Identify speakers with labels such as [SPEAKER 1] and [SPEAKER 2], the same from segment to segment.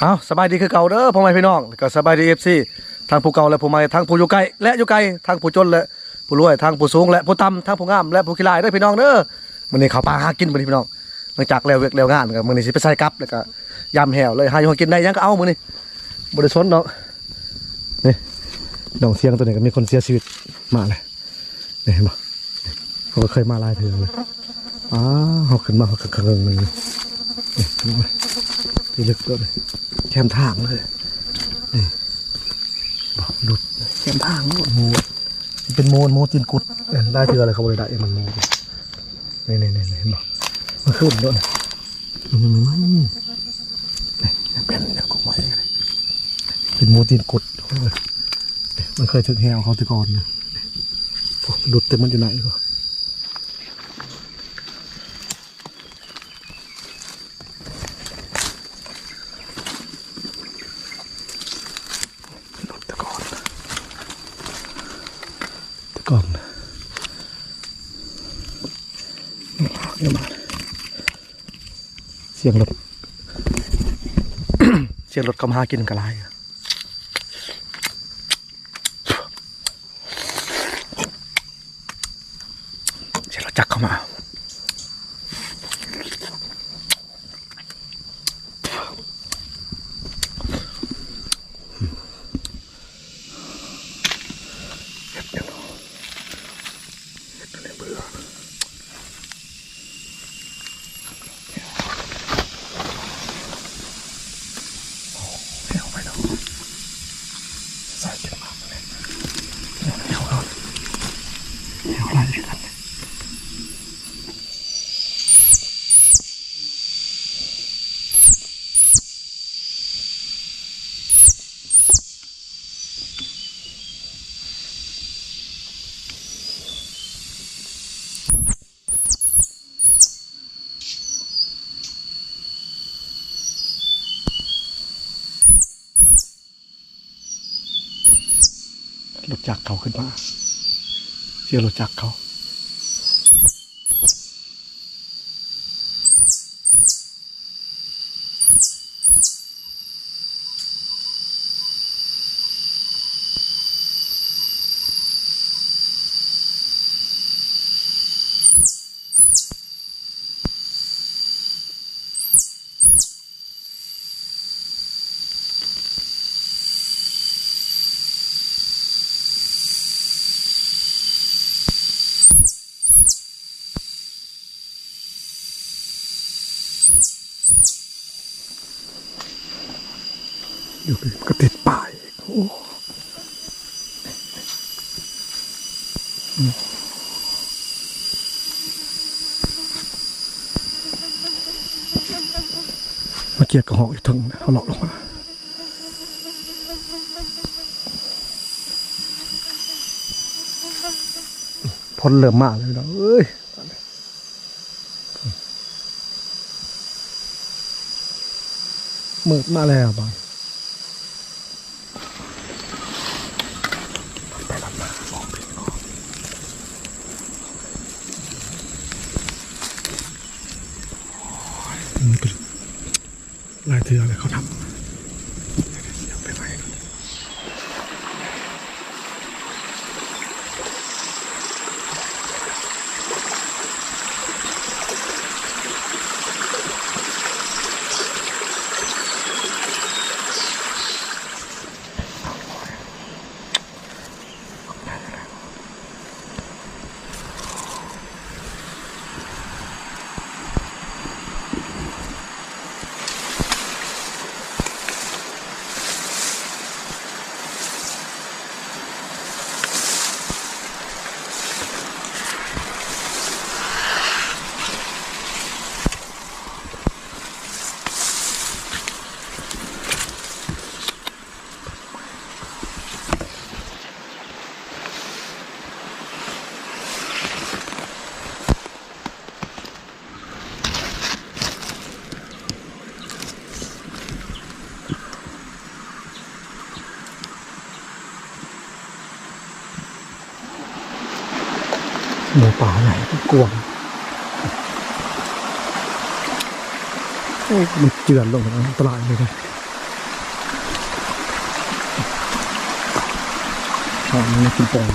[SPEAKER 1] เอาสบายดีคือเก่าเด้อพ่อแม่พี่น้องก็สบายดีเอฟซีทางผู้เก่าและผู้ใหม่ทางผู้อยู่ไกลและอยู่ไกลทางผู้จนและผู้รวยทางผู้สูงและผู้ต่ำทางผู้งามและผู้ขี้ลายเด้อพี่น้องเด้อมื้อนี้เขาวปลาหากินมื้อนี้พี่น้องหลังจากแล้วเวกแล้วงานก็มื้อนี้สิไปใส่กับแล้วก็ยำแหวเลยหาอยู่กินได้ยังก็เอามื้อนี้บ่ได้สนดอกนี่ดองเสียงตัวนี้ก็มีคนเสียชีวิตมาเลยนี่เห็นบ่เขาก็เคยมาลายเทื่อเลยอ้าวเขาขึ้นมาเขาก็เคิงนึงนี่นี่เห็นบ่ ที่ลึกด้วยเลยแคมทางเลยนี่บอกหลุดแคมทางโน่นโมดมันเป็นโมนโมจินกุดเอ้ยได้เทืออะไรเขาบริได้มันโมนี่นี่นี่นี่เห็นบอกมันขึ้นด้วยนะอืมนี่เป็นเนี่ยกุกไม้เลยเป็นโมจินกุดเขาเลยมันเคยถึงแหวเขาแตะกอนนะโอ้หลุดแต่มันอยู่ไหนก็ รถตะกอนตะกอนเดี๋ยวมา เสียงรถ เสียงรถกำหากินกระไรเสียงรถจักรเข้ามา เห็ดเนี่ยเนาะเห็ดอะไรเบื่อโอ้เหี่ยวไปแล้วใส่กินมากเลยเหี่ยวเหี่ยวแล้ว เหี่ยวอะไรกันรถจักเขาขึ้นมา เสียรถจักเขา อยู่ก็ติดป้ายโอ้มาเกียกกระหอกอีกถึงเขาหลอกลงมาพ้นเริ่มมากเลยเนาะเอ้ยมืดมาแล้วบาง ไปรับมาออกผิดออกมันเป็น ลายเทืออะไรเขาทำ หมูป่าไหนก็กลัวมันเจือนลงอันตรายเลยนะอ๋อมันกินปอง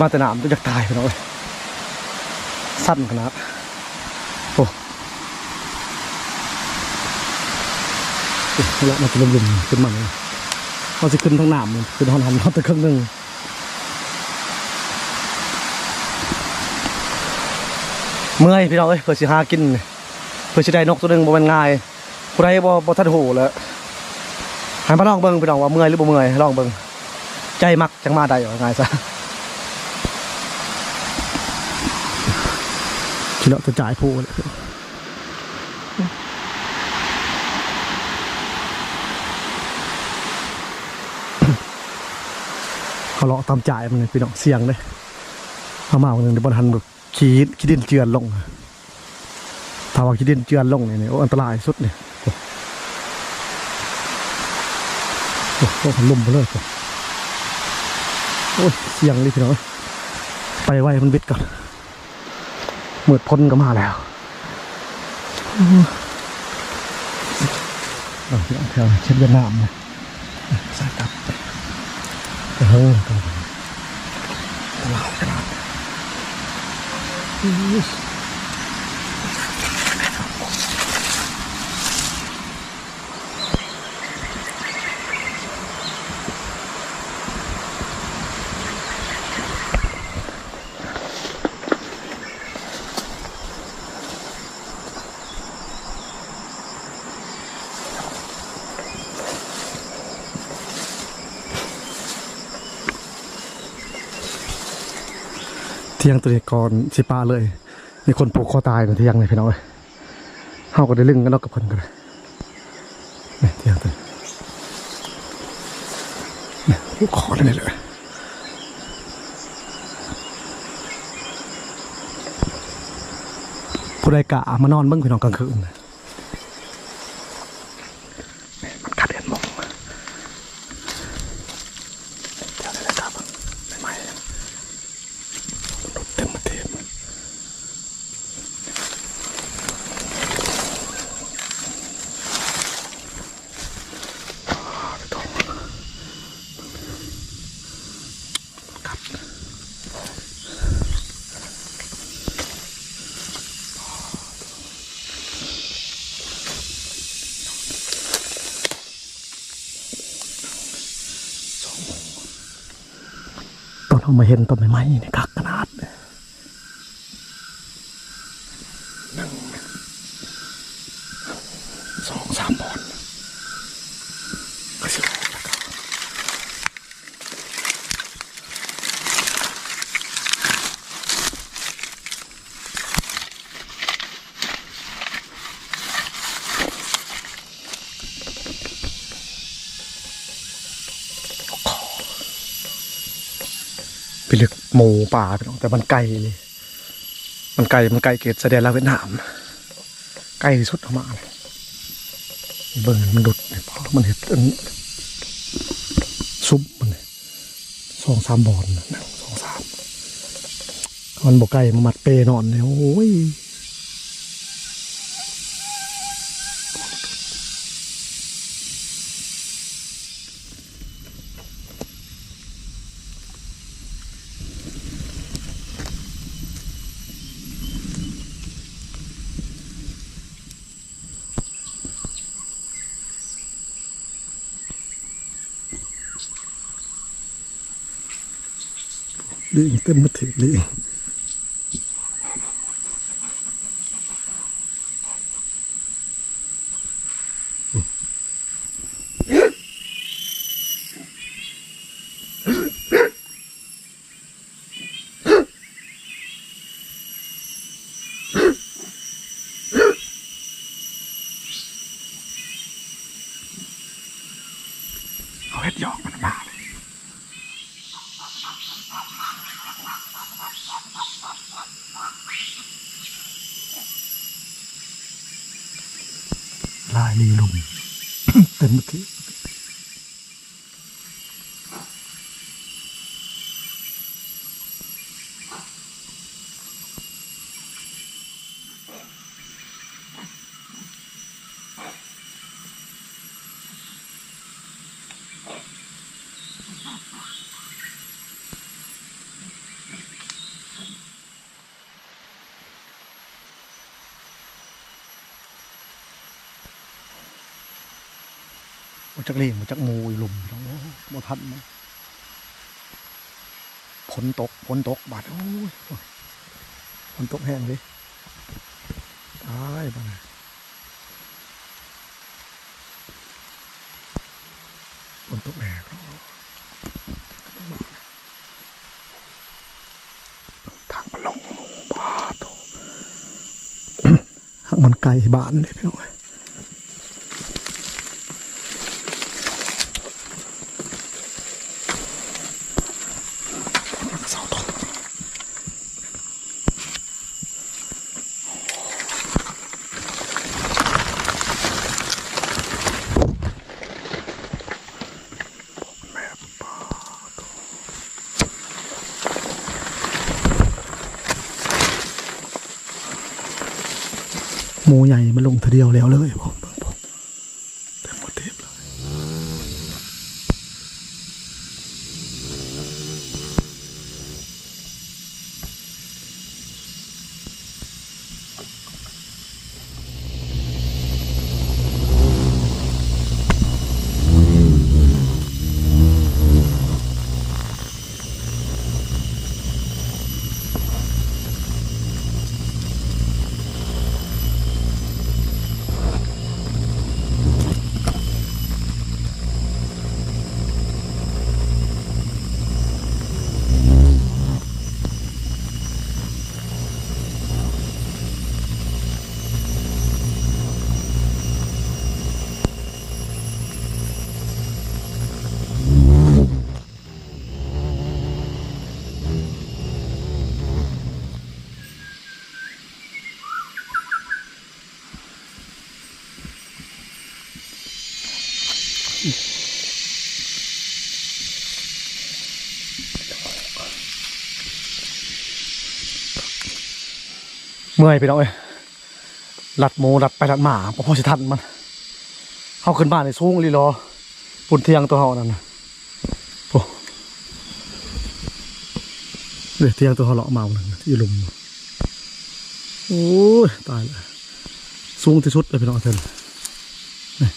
[SPEAKER 1] มาแต่น้ำจะตายไปแล้วเว้ยสั้นขนาดโอ้เละมันจะลุ่มๆขึ้นมาเลยเขาจะขึ้นทั้งน้ำเลยขึ้นหอนหันเขาแต่ครึ่งหนึ่งเมื่อยพี่น้องเอ้ยเพื่อสิหากิน เพื่อสิได้นกตัวหนึ่งบ่เป็นง่ายผู้ใดบ่บ่ทันหูแล้วให้มาลองเบิ่งพี่น้องว่าเมื่อยหรือบ่เมื่อยลองเบิ่งใจมักจังมาได้ว่าง่ายซะ คิดว่าจะจ่ายผู้เลยเขาเลาะตามจ่ายมันเลยพี่น้องเสียงเลยเขามาวันหนึ่งเดี๋ยวบนทันแบบขี้ขี้ดินเจือนลงถ้าว่าขี้ดินเจือนลงเนี่ยเนี่ยโอ้อันตรายสุดเนี่ยโอ้โหลมไปเลยโอ้ยเสียงเลยพี่น้องไปไว้มันบิดก่อน มืดพ้นก็มาแล้วเอาเดี๋ยวเดี๋ยวเช็ดเวียดนามนะสายตับเฮ้ยตลาดตลาด ยงตัวนี้ก่อนสิปลาเลย มีคนผูกคอตายในเที่ยงเลยพี่น้องเอ้ยเฮาก็ได้ลึงกันเนอกกับคนกันเลยนี่เที่ยงตัวนี่ผูกคอเลยเลยผู้ใดกะมานอนเบิ้งพี่น้องกลางคืนนะนี่มันกัดเห็นหมองเดี๋ยวได้ครับใหม่ๆ รถเต็มประเทศตอนเรามาเห็นต้นไม้นี่คักขนาดย สองสามบอลก็สิออกแล้วก็ ไปเลือกหมูป่าพี่น้องแต่มันไกลเลยมันไกลมันไกลเกตแสดงลาวเวียดนามใกล้ที่สุดออกมาเลยเบิ่งมันดุดเนี่ยพราะมันเห็ดอันซุปมันเนี่ยสองสามบอลนะสองสามมันบอกไกลมามัดเปนอนเนี่ยโอ้ย ลิงเต็มมาถึงเลยเห็ดหยอกมันมาเลย ลายลีลุม เต็มที่ มาจากลีงมาจากมูอีลุมโอ้โมทันมาฝนตกฝนตกบาดโอ้ยฝนตกแห้งเลยตายบ้านะฝนตกแห้งทางมันลงหมูบาดโถ่หักมันไกลบ้านเลยพี่น้อง เสาต้นแม่ปลา หมูใหญ่มันลงทีเดียวแล้วเลยผม เมื่อยไปแล้วเอ้ยหลัดหมูหลัดไปหลัดหมาพอพอสิทันมันเข้าขึ้นบ้านในสูงลีรอปุ่นเทียงตัวเฮานั่นนะโอ้เดี๋ยวเทียงตัวเฮาเลาะเมานั่นน่ะที่ลุมโอ้ยตายแล้วสูงที่สุดเลยพี่น้องเพิ่นนี่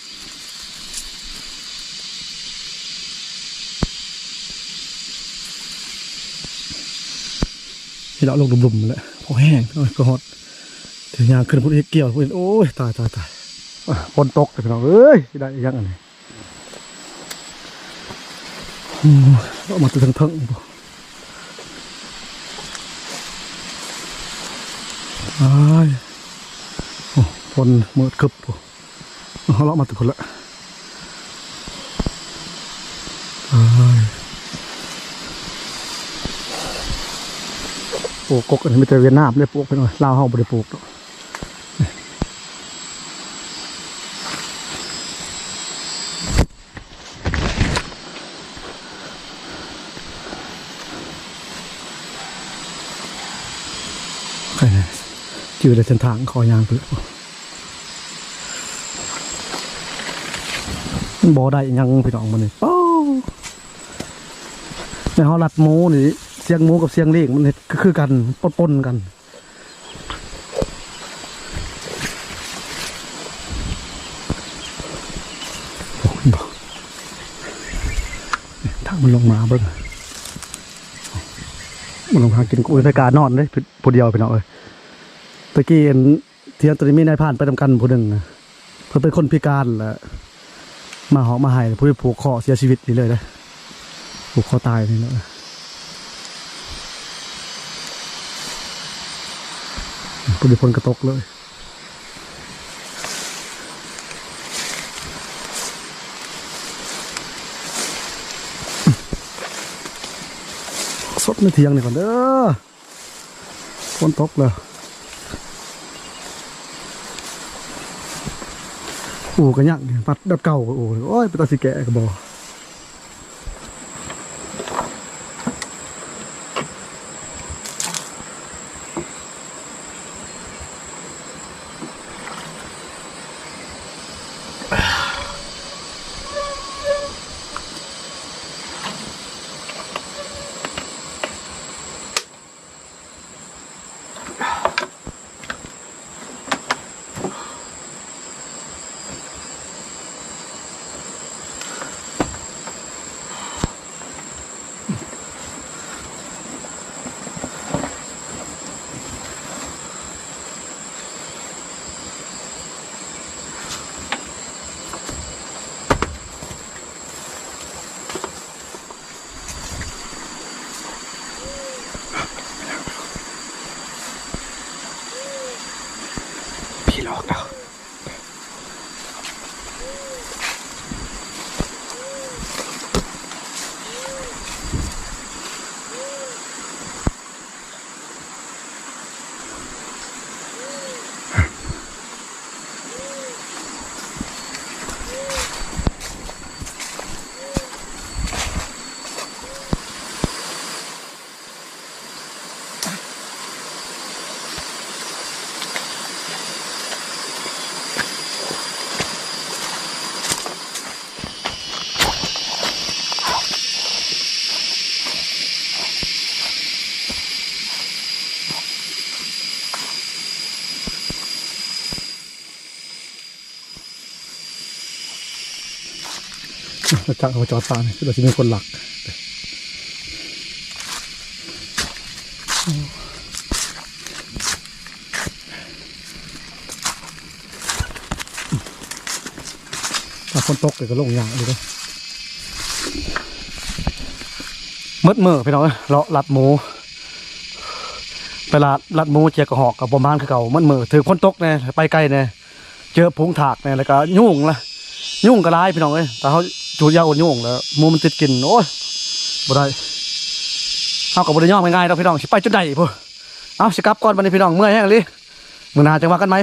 [SPEAKER 1] ที่เราลงลุมๆนั่นแหละ พอแห้งพี่น้องก็ฮอดถึงยางขึ้นพุ่นอีกเกี่ยวพุ่นโอ้ยตายตายตายฝนตกเลยพี่น้องเอ้ยได้ยังอันนี้อืมเอามาตัวทั้งทั้งบ่อ้โอ้ฝนมืดคึบบ่เอาเรามาตัวคนละอ้า ลูกกกอันนี้มีแต่เวียดนามเลยปลูกไปหน่อยลาวเฮาบ่ได้ปลูกใครนี่ยจืดเลยเส้นทางคอยางเพื่อบ่ได้ยังพี่น้องมันนี่ป้าในเฮาลัดหมูนี่ เสียงหมูกับเสียงเลี้ยงมันเฮ็ดก็คือกันปนๆกันโอ้ยบอกทางมันลงมาเบิ่งมันลงมากินกุ้ยไฟกานอนเลยผู้เดียวพี่น้องเอ้ยตะกี้เห็นเทียนตัวนี้มีนายผ่านไปทำกันผู้หนึ่งนะเพิ่นเป็นคนพิการแหละมาหอมาให้ผู้ที่ผูกคอเสียชีวิตนี่เลยนะผูกคอตายนี่เนาะผู้ที่พลกระตกเลยสดในเทียงนี่ก่อนเด้อฝนตกเลยโอ้กันยังเนี่ยปัดแบบเก่าโอ้โอ้ยเป็นตาสิแกะกระบอพี่ เราจะเอาจอดตาเนี่ยเราจะมีคนหลักถ้าฝนตกเดี๋ยวก็ลงอย่างเลยเด้อมืดเมือพี่น้องเอ้ยเลาะลัดหมูไปลาดลัดหมูเจียกระหอกกับประมาณคือเก่ามืดเมือถือฝนตกเนี่ยไปไกลเนี่ยเจอพุงถากเนี่ยแล้วก็ยุ่งละยุ่งก็ร้ายพี่น้องเอ้ยแต่เขา จูดยาอ่อนยุ่งแล้วมูมันติดกินโอ้ยบ่ได้เอากับบ่ได้ย่อมง่ายๆเราพี่น้องสิไปจุดใดพุ่นเอาสิกลับก่อนบัดนี้พี่น้องเมื่อยแห้งเลยมื้อหน้าจังว่ากันไหม